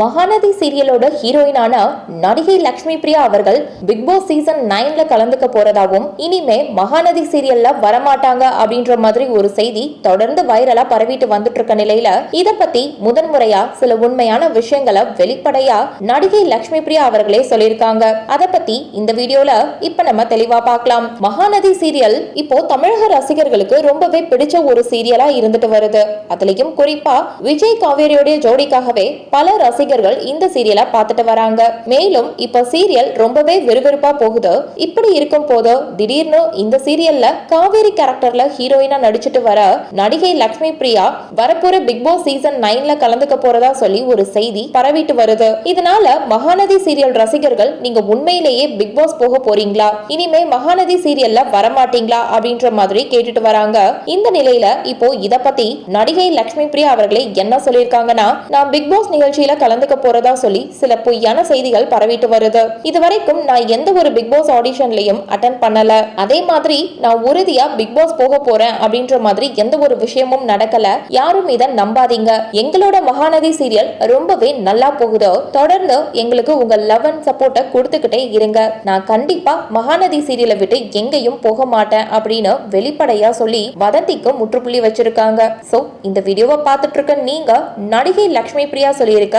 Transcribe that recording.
மகாநதி சீரியலோட ஹீரோயினான நடிகை லக்ஷ்மி பிரியா அவர்கள் big Boss season நைன்ல கலந்துக்க போறதாவும் இனிமே மகாநதி சீரியல்ல வரமாட்டாங்க அப்படின்ற மாதிரி ஒரு செய்தி தொடர்ந்து வைரலா பரவிட்டு வந்துட்டு இருக்க நிலையில இத பத்தி முதன்முறையா சில உண்மையான விஷயங்களை வெளிப்படையா நடிகை லக்ஷ்மி பிரியா அவர்களே சொல்லியிருக்காங்க. அத பத்தி இந்த வீடியோல இப்ப நம்ம தெளிவா பார்க்கலாம் மகாநதி சீரியல் இப்போ தமிழக ரசிகர்களுக்கு ரொம்பவே பிடிச்ச ஒரு சீரியலா இருந்துட்டு வருது. அதுலயும் குறிப்பா விஜய் காவேரியோடைய ஜோடிக்காகவே பல ரசிகர்கள் இந்த சீரியலை பார்த்துட்டு வராங்க. மேலும் இப்ப சீரியல் ரொம்பவே விறுவிறுப்பா போகுது. இப்படி இருக்கும் போது திடீர்னு இந்த சீரியல்ல காவேரி கேரக்டர்ல ஹீரோயினா நடிச்சிட்டு வர நடிகை லக்ஷ்மி பிரியா வரப்போற பிக் பாஸ் சீசன் நைன்ல கலந்துக்க போறதா சொல்லி ஒரு செய்தி பரவிட்டு வருது. இதனால மகாநதி சீரியல் ரசிகர்கள் நீங்க உண்மையிலேயே பிக் பாஸ் போக போறீங்களா? இனிமே மகாநதி சீரியல்ல வரமாட்டீங்களா? அப்படின்ற மாதிரி கேட்டுட்டு வராங்க. இந்த நிலையில இப்போ இத பத்தி நடிகை லக்ஷ்மி பிரியா அவர்களே என்ன சொல்லியிருக்காங்கன்னா நான் பிக் பாஸ் நிகழ்ச்சியில கலந்துக்க போறதா சொல்லி சில பொய்யான செய்திகள் பரவிட்டு வருது. இதுவரைக்கும் நான் எந்த ஒரு பிக் பாஸ் ஆடிஷன்லயும் அட்டன் பண்ணல. அதே மாதிரி நான் உறுதியா பிக் பாஸ் போக போறேன் அப்படின்ற மாதிரி எந்த ஒரு விஷயமும் நடக்கல. யாரும் இதை நம்பாதீங்க. எங்களோட மகாநதி சீரியல் ரொம்பவே நல்லா போகுதோ. தொடர்ந்து எங்களுக்கு உங்க லவ் அண்ட் சப்போர்ட்டை கொடுத்துக்கிட்டே இருங்க. நான் கண்டிப்பா மகாநதி சீரியலை விட்டு எங்கேயும் போக மாட்டேன் அப்படின்னு வெளிப்படையா சொல்லி வதந்திக்கு முற்றுப்புள்ளி வச்சிருக்காங்க. சோ இந்த வீடியோவை பார்த்துட்டு இருக்க நீங்க நடிகை லக்ஷ்மி பிரியா சொல்லியிருக்க